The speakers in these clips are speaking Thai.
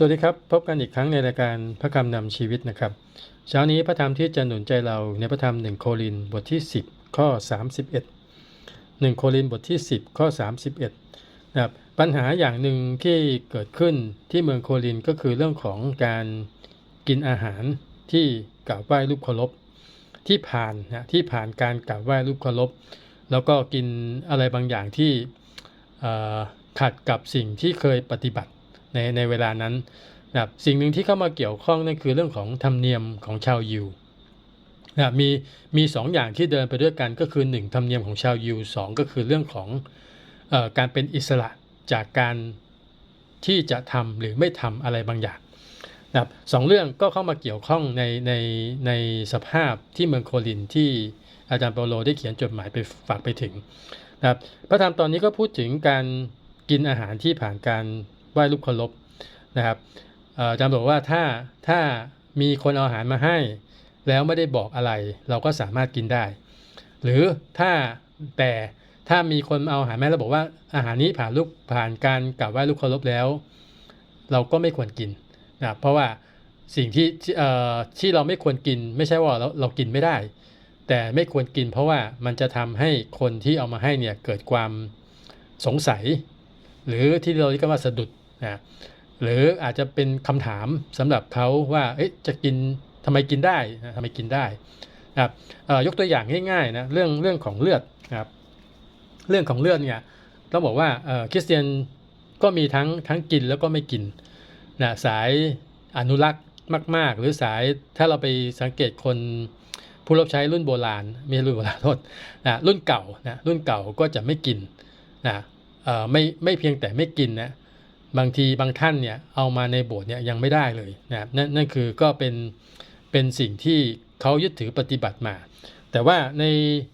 สวัสดีครับ พบกันอีกครั้งในรายการพระคำนำชีวิตนะครับ เช้านี้พระธรรมที่จะหนุนใจเราในพระธรรม1โครินบทที่ 10 ข้อ 31 1 โครินบทที่ 10 ข้อ 31นะครับปัญหาอย่างหนึ่งที่เกิดขึ้นที่เมืองโครินก็คือเรื่องของการกินอาหารที่กราบไหว้รูปเคารพที่ผ่านนะที่ผ่านการกราบไหว้รูปเคารพแล้วก็กินอะไรบางอย่างที่ขัดกับสิ่งที่เคยปฏิบัติ ในในเวลานั้นนะครับสิ่งหนึ่งที่เข้ามาเกี่ยวข้องนั่นคือเรื่องของธรรมเนียมของชาวยิวนะมีมีสองอย่างที่เดินไปด้วยกันก็คือหนึ่งธรรมเนียมของชาวยิวสองก็คือเรื่องของออการเป็นอิสระจากการที่จะทำหรือไม่ทำอะไรบางอย่างนะครับสองเรื่องก็เข้ามาเกี่ยวข้องในในในสภาพที่เมืองโคลินที่อาจารย์เปาโลได้เขียนจดหมายไปฝากไปถึงนะครับพระธรรมตอนนี้ก็พูดถึงการกินอาหารที่ผ่านการ ไหว้รูปเคารพนะครับอาจารย์บอกว่าถ้าถ้ามีคนเอาอาหารมาให้ แล้วไม่ได้บอกอะไร เราก็สามารถกินได้ หรือถ้าแต่ถ้ามีคนเอาอาหารมาแล้วบอกว่าอาหารนี้ผ่านลูกผ่านการกราบไหว้รูปเคารพแล้ว เราก็ไม่ควรกินนะเพราะว่าสิ่งที่ที่เอ่อที่เราไม่ควรกิน ไม่ใช่ว่าเราเรากินไม่ได้ แต่ไม่ควรกิน เพราะว่ามันจะทำให้คนที่เอามาให้เนี่ยเกิดความสงสัย หรือที่เราเรียกว่าสะดุด นะหรืออาจจะเป็นคำถามสำหรับเขาว่าเอ๊ะจะกินทำไมกินได้นะทำไมกินได้นะครับยกตัวอย่างง่ายๆนะเรื่องเรื่องของเลือดนะครับเรื่องของเลือดเนี่ยต้องบอกว่าคริสเตียนก็มีทั้งทั้งกินแล้วก็ไม่กินนะสายอนุรักษ์มาก ๆ หรือสายถ้าเราไปสังเกตคนผู้รับใช้รุ่นโบราณไม่รุ่นโบราณโทษนะรุ่นเก่านะรุ่นเก่าก็จะไม่กินนะไม่ไม่เพียงแต่ไม่กินนะ บางทีบางท่านเนี่ยเอามาในโบสถ์เนี่ยยังไม่ได้เลยนะครับนั่นนั่นคือก็เป็นเป็นสิ่งที่เขายึดถือปฏิบัติมา แต่ว่าใน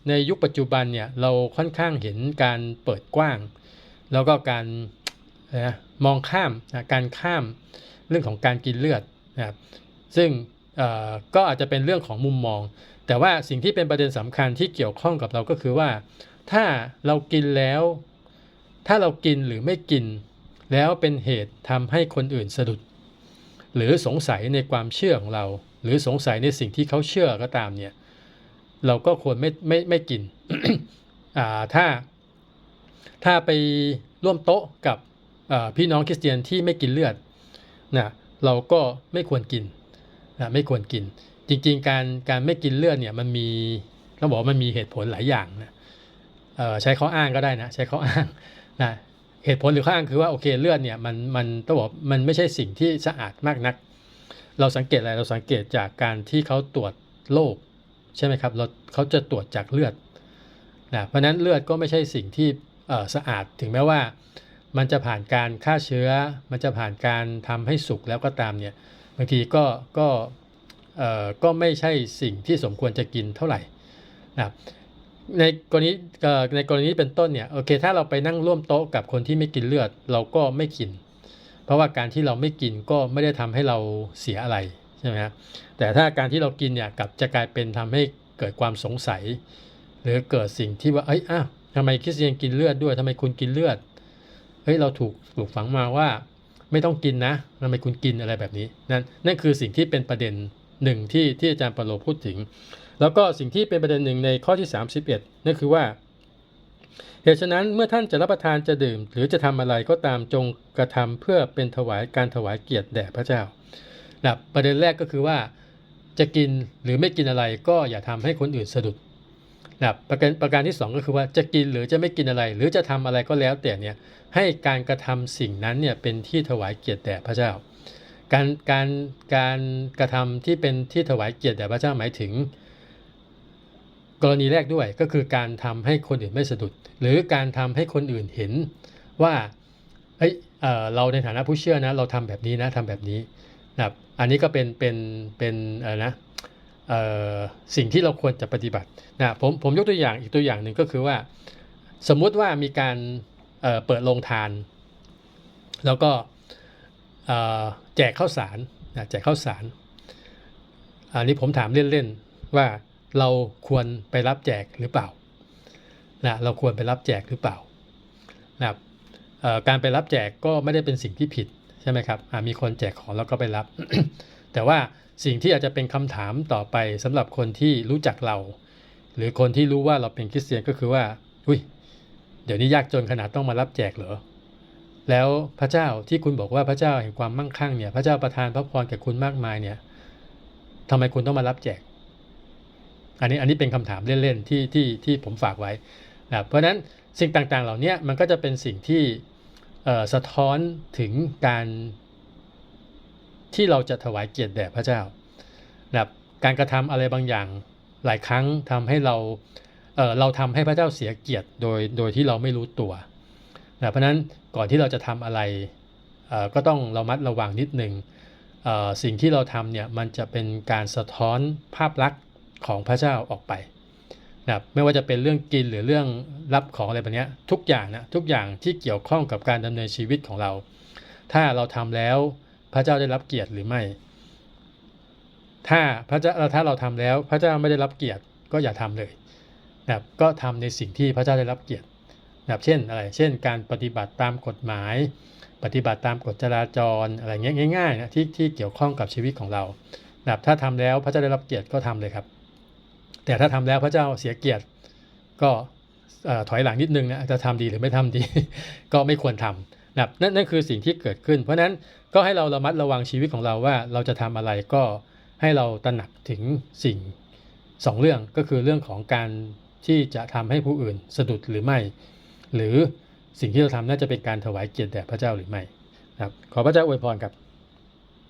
ในยุคปัจจุบันเนี่ยเราค่อนข้างเห็นการเปิดกว้าง แล้วก็การนะมองข้ามนะการข้ามเรื่องของการกินเลือดนะครับซึ่งเอ่อก็อาจจะเป็นเรื่องของมุมมอง แต่ว่าสิ่งที่เป็นประเด็นสำคัญที่เกี่ยวข้องกับเราก็คือว่า ถ้าเรากินแล้ว ถ้าเรากินหรือไม่กิน แล้วเป็นเหตุทำให้คนอื่นสะดุด หรือสงสัยในความเชื่อของเรา หรือสงสัยในสิ่งที่เขาเชื่อก็ตามเนี่ยเราก็ควรไม่ไม่ไม่กินอ่าถ้าถ้าไปร่วมโต๊ะกับพี่น้องคริสเตียนที่ไม่กินเลือดนะเราก็ไม่ควรกินนะไม่ควรกิน จริง ๆ การการไม่กินเลือดเนี่ยมันมีต้องบอกว่ามันมีเหตุผลหลายอย่างนะเอ่อใช้ข้ออ้างก็ได้นะใช้ข้ออ้างนะ เหตุผลหรือข้ออ้างคือว่าโอเคเลือดเนี่ยมันมันต้องบอกมันไม่ใช่สิ่งที่สะอาดมากนัก เราสังเกตอะไรเราสังเกตจากการที่เขาตรวจโรคใช่ไหมครับเราเขาจะตรวจจากเลือดนะเพราะนั้นเลือดก็ไม่ใช่สิ่งที่สะอาดถึงแม้ว่า มันจะผ่านการฆ่าเชื้อ มันจะผ่านการทำให้สุกแล้วก็ตามเนี่ยบางทีก็ก็เออก็ไม่ใช่สิ่งที่สมควรจะกินเท่าไหร่นะ ในกรณีเอ่อในกรณีเป็นต้นเนี่ยโอเค ถ้าเราไปนั่งร่วมโต๊ะกับคนที่ไม่กินเลือด เราก็ไม่กิน เพราะว่าการที่เราไม่กินก็ไม่ได้ทำให้เราเสียอะไรใช่ไหมครับแต่ถ้าการที่เรากินเนี่ยกลับจะกลายเป็นทำให้เกิดความสงสัย หรือเกิดสิ่งที่ว่าเอ้ยอ้าวทำไมคริสเตียนกินเลือดด้วยทำไมคุณกินเลือดเฮ้ยเราถูกปลูกฝังมาว่าไม่ต้องกินนะทำไมคุณกินอะไรแบบนี้นั่นนั่นคือสิ่งที่เป็นประเด็นหนึ่งที่ที่อาจารย์ปาโลพูดถึง แล้วก็สิ่งที่เป็นประเด็นหนึ่งในข้อที่ 31 นั่นคือว่า เหตุฉะนั้นเมื่อท่านจะรับประทานจะดื่ม หรือจะทำอะไรก็ตามจงกระทำเพื่อเป็นถวายการถวายเกียรติแด่พระเจ้านะประเด็นแรกก็คือว่าจะกินหรือไม่กินอะไรก็อย่าทำให้คนอื่นสะดุดนะประการประการที่ 2 ก็คือว่าจะกินหรือจะไม่กินอะไร หรือจะทำอะไรก็แล้วแต่เนี่ยให้การกระทำสิ่งนั้นเนี่ยเป็นที่ถวายเกียรติแด่พระเจ้า การการการกระทำที่เป็นที่ถวายเกียรติแด่พระเจ้าหมายถึง กรณีแรกด้วยก็คือการทำให้คนอื่นไม่สะดุด หรือการทำให้คนอื่นเห็นว่าเฮ้ยเเราในฐานะผู้เชื่อนะ เราทำแบบนี้นะทำแบบนี้นะครับอันนี้ก็เป็นเป็นเป็นอะไรนะสิ่งที่เราควรจะปฏิบัตินะผมผมยกตัวอย่างอีกตัวอย่างหนึ่งก็คือว่า สมมุติว่ามีการเเปิดโรงทาน แล้วก็แจกข้าวสารนะแจกข้าวสาร อันนี้ผมถามเล่น ๆ ว่า เราควรไปรับแจกหรือเปล่านะเราควรไปรับแจกหรือเปล่านะครับการไปรับแจกก็ไม่ได้เป็นสิ่งที่ผิดใช่ไหมครับมีคนแจกของแล้วก็ไปรับ แต่ว่าสิ่งที่อาจจะเป็นคำถามต่อไปสำหรับคนที่รู้จักเรา หรือคนที่รู้ว่าเราเป็นคริสเตียนก็คือว่าอุ้ยเดี๋ยวนี้ยากจนขนาดต้องมารับแจกเหรอแล้วพระเจ้าที่คุณบอกว่าพระเจ้าแห่งความมั่งคั่งเนี่ยพระเจ้าประทานพระพรแก่คุณมากมายเนี่ยทำไมคุณต้องมารับแจก อันนี้อันนี้เป็นคำถามเล่นๆที่ที่ที่ผมฝากไว้นะเพราะฉะนั้นสิ่งต่างๆ เหล่านี้มันก็จะเป็นสิ่งที่สะท้อนถึงการที่เราจะถวายเกียรติแด่พระเจ้านะการกระทำอะไรบางอย่างหลายครั้งทำให้เราเเราทำให้พระเจ้าเสียเกียรติโดยโดยที่เราไม่รู้ตัวนะเพราะนั้นก่อนที่เราจะทำอะไรก็ต้องระมัดระวังนิดหนึ่งสิ่งที่เราทำเนี่ยมันจะเป็นการสะท้อนภาพลักษณ์ ของพระเจ้าออกไปนะครับไม่ว่าจะเป็นเรื่องกินหรือเรื่องรับของอะไรแบบนี้ทุกอย่างนะทุกอย่างที่เกี่ยวข้องกับการดำเนินชีวิตของเรา ถ้าเราทำแล้วพระเจ้าได้รับเกียรติหรือไม่ ถ้าพระเจ้าถ้าเราทำแล้วพระเจ้าไม่ได้รับเกียรติก็อย่าทำเลยนะครับก็ทำในสิ่งที่พระเจ้าได้รับเกียรตินะครับเช่นอะไร เช่น การปฏิบัติตามกฎหมาย ปฏิบัติตามกฎจราจรอะไรเงี้ยง่ายๆนะที่ที่เกี่ยวข้องกับชีวิตของเรานะถ้าทำแล้วพระเจ้าได้รับเกียรติก็ทำเลยครับ แต่ถ้าทำแล้วพระเจ้าเสียเกียรติ ก็ถอยหลังนิดนึงนะจะทำดีหรือไม่ทำดี ก็ไม่ควรทำนะนั่นนั่นคือสิ่งที่เกิดขึ้น เพราะฉะนั้นก็ให้เราระมัดระวังชีวิตของเราว่าเราจะทำอะไรก็ให้เราตระหนักถึงสิ่งสองเรื่องก็คือเรื่องของการที่จะทำให้ผู้อื่นสะดุดหรือไม่ หรือสิ่งที่เราทำน่าจะเป็นการถวายเกียรติแด่พระเจ้าหรือไม่นะครับขอพระเจ้าอวยพรครับ